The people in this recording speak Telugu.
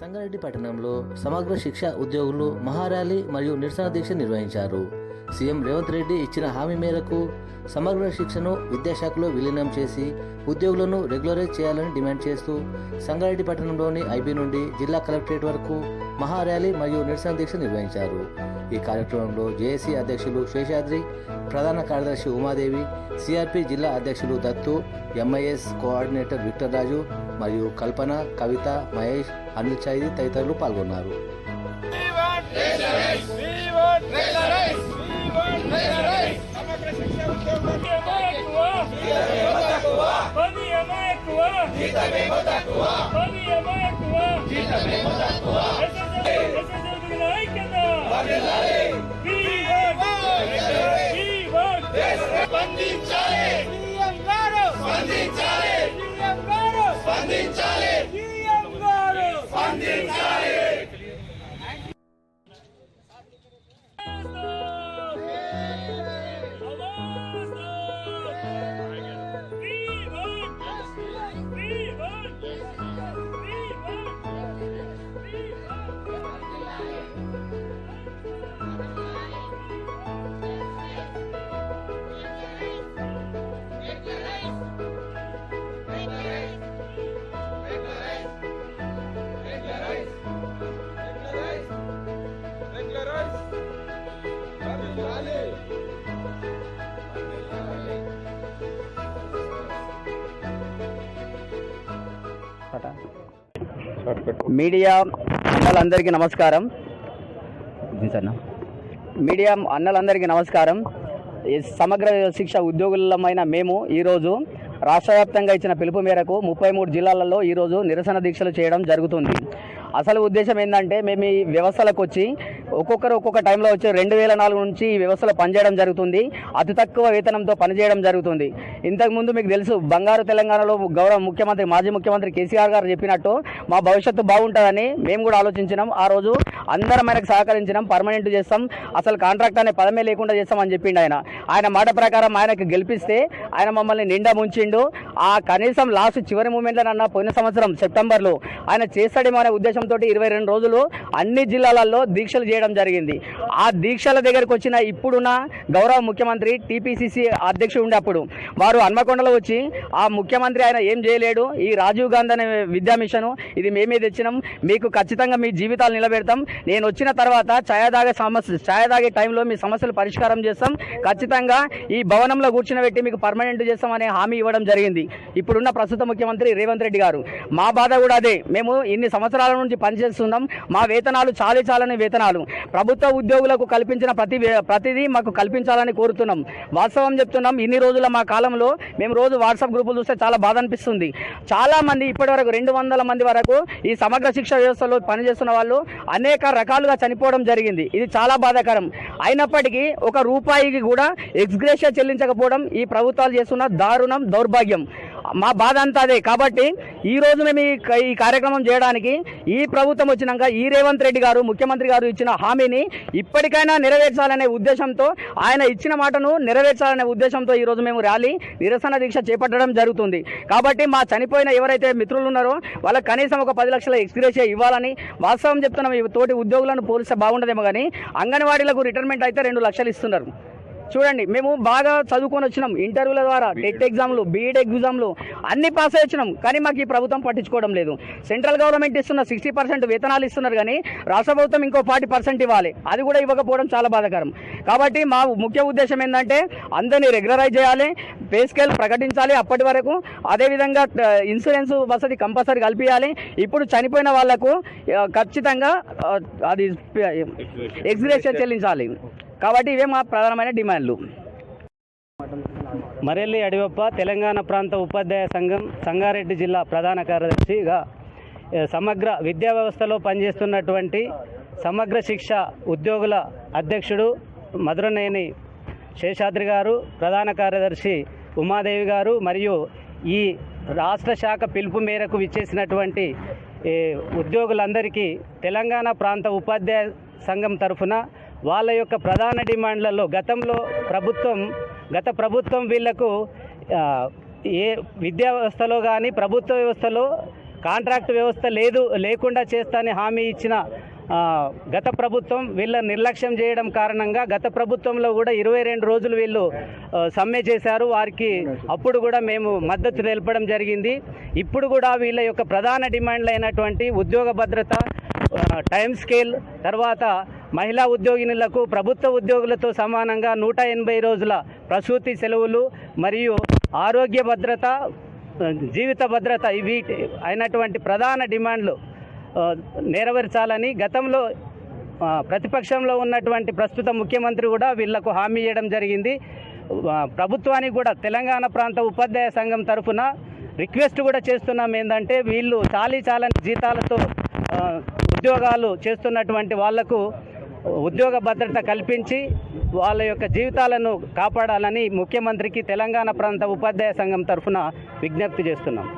సంగారెడ్డి పట్టణంలో సమగ్ర శిక్ష ఉద్యోగులు మహారాలి మరియు నిరసన దీక్ష నిర్వహించారు. సీఎం రేవంత్ రెడ్డి ఇచ్చిన హామీ మేరకు సమగ్ర శిక్షను విద్యాశాఖలో విలీనం చేసి ఉద్యోగులను రెగ్యులరైజ్ చేయాలని డిమాండ్ చేస్తూ సంగారెడ్డి పట్టణంలోని ఐబీ నుండి జిల్లా కలెక్టరేట్ వరకు మహార్యాలీ మరియు నిరసన దీక్ష నిర్వహించారు. ఈ కార్యక్రమంలో జేఏసీ అధ్యక్షులు శేషాద్రి ప్రధాన కార్యదర్శి ఉమాదేవి సిఆర్పి జిల్లా అధ్యక్షులు Dattu MIS coordinator Victor Raju మరియు కల్పన కవిత మహేష్ అనిల్ చైది తదితరులు పాల్గొన్నారు We మీడియా అన్నలందరికీ నమస్కారం? మీడియా అన్నలందరికీ నమస్కారం. ఈ సమగ్ర శిక్ష ఉద్యోగులమైన మేము ఈరోజు రాష్ట్ర వ్యాప్తంగా ఇచ్చిన పిలుపు మేరకు ముప్పై మూడు జిల్లాలలో ఈరోజు నిరసన దీక్షలు చేయడం జరుగుతుంది. అసలు ఉద్దేశం ఏంటంటే మేము ఈ వ్యవస్థలకు వచ్చి ఒక్కొక్కరు ఒక్కొక్క టైంలో వచ్చి రెండు వేల నాలుగు నుంచి ఈ వ్యవస్థలో పనిచేయడం జరుగుతుంది. అతి తక్కువ వేతనంతో పనిచేయడం జరుగుతుంది. ఇంతకుముందు మీకు తెలుసు బంగారు తెలంగాణలో గౌరవ ముఖ్యమంత్రి మాజీ ముఖ్యమంత్రి కేసీఆర్ గారు చెప్పినట్టు మా భవిష్యత్తు బాగుంటుందని మేము కూడా ఆలోచించినాం. ఆ రోజు అందరం ఆయనకు సహకరించినాం పర్మనెంట్ చేస్తాం. అసలు కాంట్రాక్ట్ అనే పదమే లేకుండా చేస్తామని చెప్పిండు ఆయన. ఆయన మాట ప్రకారం ఆయనకు గెలిపిస్తే ఆయన మమ్మల్ని నిండా ముంచిండు. ఆ కనీసం లాస్ట్ చివరి మూమెంట్లోనన్నా పోయిన సంవత్సరం సెప్టెంబర్లో ఆయన చేస్తాడేమో అనే ఉద్దేశంతో ఇరవై రెండు రోజులు అన్ని జిల్లాలలో దీక్షలు చేయడం జరిగింది. ఆ దీక్షల దగ్గరకు వచ్చిన ఇప్పుడున్న గౌరవ ముఖ్యమంత్రి టీపీసీసీ అధ్యక్షుడు ఉండే అప్పుడు వారు హన్మకొండలో వచ్చి ఆ ముఖ్యమంత్రి ఆయన ఏం చేయలేడు ఈ రాజీవ్ గాంధీ అనే విద్యా మిషన్ ఇది మేమే తెచ్చినాం మీకు ఖచ్చితంగా మీ జీవితాలు నిలబెడతాం నేను వచ్చిన తర్వాత ఛాయ తాగే సమస్య ఛాయ తాగే టైంలో మీ సమస్యలు పరిష్కారం చేస్తాం ఖచ్చితంగా ఈ భవనంలో కూర్చుని మీకు పర్మనెంట్ చేస్తామనే హామీ ఇవ్వడం జరిగింది. ఇప్పుడున్న ప్రస్తుత ముఖ్యమంత్రి రేవంత్ రెడ్డి గారు. మా బాధ కూడా అదే. మేము ఇన్ని సంవత్సరాల నుంచి పనిచేస్తున్నాం మా వేతనాలు చాలీ చాలని వేతనాలు. ప్రభుత్వ ఉద్యోగులకు కల్పించిన ప్రతి ప్రతిదీ మాకు కల్పించాలని కోరుతున్నాం. వాస్తవం చెప్తున్నాం. ఇన్ని రోజుల మా కాలంలో మేము రోజు వాట్సాప్ గ్రూపులు చూస్తే చాలా బాధ అనిపిస్తుంది. చాలా మంది ఇప్పటి వరకు రెండు వందల మంది వరకు ఈ సమగ్ర శిక్ష వ్యవస్థలో పనిచేస్తున్న వాళ్ళు అనేక రకాలుగా చనిపోవడం జరిగింది. ఇది చాలా బాధాకరం. అయినప్పటికీ ఒక రూపాయికి కూడా ఎక్స్గ్రేషియా చెల్లించకపోవడం ఈ ప్రభుత్వాలు చేస్తున్న దారుణం దౌర్భాగ్యం. మా బాధ అంతా అదే. కాబట్టి ఈ రోజు మేము ఈ కార్యక్రమం చేయడానికి ఈ ప్రభుత్వం వచ్చినాక ఈ రేవంత్ రెడ్డి గారు ముఖ్యమంత్రి గారు ఇచ్చిన హామీని ఇప్పటికైనా నెరవేర్చాలనే ఉద్దేశంతో ఆయన ఇచ్చిన మాటను నెరవేర్చాలనే ఉద్దేశంతో ఈరోజు మేము ర్యాలీ నిరసన దీక్ష చేపట్టడం జరుగుతుంది. కాబట్టి మా చనిపోయిన ఎవరైతే మిత్రులు ఉన్నారో వాళ్ళకి కనీసం ఒక పది లక్షల ఎక్స్గ్రేషియా ఇవ్వాలని వాస్తవం చెప్తున్నాం. ఈ తోటి ఉద్యోగులను పోలిస్తే బాగుండదేమో కానీ అంగన్వాడీలకు రిటైర్మెంట్ అయితే రెండు లక్షలు ఇస్తున్నారు. చూడండి మేము బాగా చదువుకొని వచ్చినాం ఇంటర్వ్యూల ద్వారా టెట్ ఎగ్జామ్లు బీఈడ్ ఎగ్జామ్లు అన్ని పాస్ అయ్యి వచ్చినాం. కానీ మాకు ఈ ప్రభుత్వం పట్టించుకోవడం లేదు. సెంట్రల్ గవర్నమెంట్ ఇస్తున్న సిక్స్టీ పర్సెంట్ వేతనాలు ఇస్తున్నారు కానీ రాష్ట్ర ప్రభుత్వం ఇంకో ఫార్టీ పర్సెంట్ ఇవ్వాలి. అది కూడా ఇవ్వకపోవడం చాలా బాధాకరం. కాబట్టి మా ముఖ్య ఉద్దేశం ఏంటంటే అందరినీ రెగ్యులరైజ్ చేయాలి పే స్కేల్ ప్రకటించాలి అప్పటి వరకు. అదేవిధంగా ఇన్సూరెన్స్ వసతి కంపల్సరీ కల్పించాలి ఇప్పుడు చనిపోయిన వాళ్ళకు ఖచ్చితంగా అది ఎగ్జిబిషన్ చెల్లించాలి. కాబట్టి ఇవే మా ప్రధానమైన డిమాండ్లు. మరెల్లి అడివప్ప తెలంగాణ ప్రాంత ఉపాధ్యాయ సంఘం సంగారెడ్డి జిల్లా ప్రధాన కార్యదర్శిగా సమగ్ర విద్యా వ్యవస్థలో పనిచేస్తున్నటువంటి సమగ్ర శిక్ష ఉద్యోగుల అధ్యక్షుడు మధురనేని శేషాద్రి గారు ప్రధాన కార్యదర్శి ఉమాదేవి గారు మరియు ఈ రాష్ట్ర శాఖ పిలుపు మేరకు విచ్చేసినటువంటి ఉద్యోగులందరికీ తెలంగాణ ప్రాంత ఉపాధ్యాయ సంఘం తరఫున వాళ్ళ యొక్క ప్రధాన డిమాండ్లలో గతంలో ప్రభుత్వం గత ప్రభుత్వం వీళ్ళకు ఏ విద్యా వ్యవస్థలో కానీ ప్రభుత్వ వ్యవస్థలో కాంట్రాక్ట్ వ్యవస్థ లేదు లేకుండా చేస్తానని హామీ ఇచ్చిన గత ప్రభుత్వం వీళ్ళ నిర్లక్ష్యం చేయడం కారణంగా గత ప్రభుత్వంలో కూడా ఇరవై రెండు రోజులు వీళ్ళు సమ్మె చేశారు. వారికి అప్పుడు కూడా మేము మద్దతు తెలపడం జరిగింది. ఇప్పుడు కూడా వీళ్ళ యొక్క ప్రధాన డిమాండ్లు అయినటువంటి ఉద్యోగ భద్రత టైం స్కేల్ తర్వాత మహిళా ఉద్యోగినులకు ప్రభుత్వ ఉద్యోగులతో సమానంగా నూట ఎనభై రోజుల ప్రసూతి సెలవులు మరియు ఆరోగ్య భద్రత జీవిత భద్రత ఇవి అయినటువంటి ప్రధాన డిమాండ్లు నెరవేర్చాలని గతంలో ప్రతిపక్షంలో ఉన్నటువంటి ప్రస్తుత ముఖ్యమంత్రి కూడా వీళ్ళకు హామీ ఇవ్వడం జరిగింది. ప్రభుత్వానికి కూడా తెలంగాణ ప్రాంత ఉపాధ్యాయ సంఘం తరఫున రిక్వెస్ట్ కూడా చేస్తున్నాం ఏంటంటే వీళ్ళు చాలీ చాలని జీతాలతో ఉద్యోగాలు చేస్తున్నటువంటి వాళ్ళకు ఉద్యోగ భద్రత కల్పించి వాళ్ళ యొక్క జీవితాలను కాపాడాలని ముఖ్యమంత్రికి తెలంగాణ ప్రాంత ఉపాధ్యాయ సంఘం తరఫున విజ్ఞప్తి చేస్తున్నాం.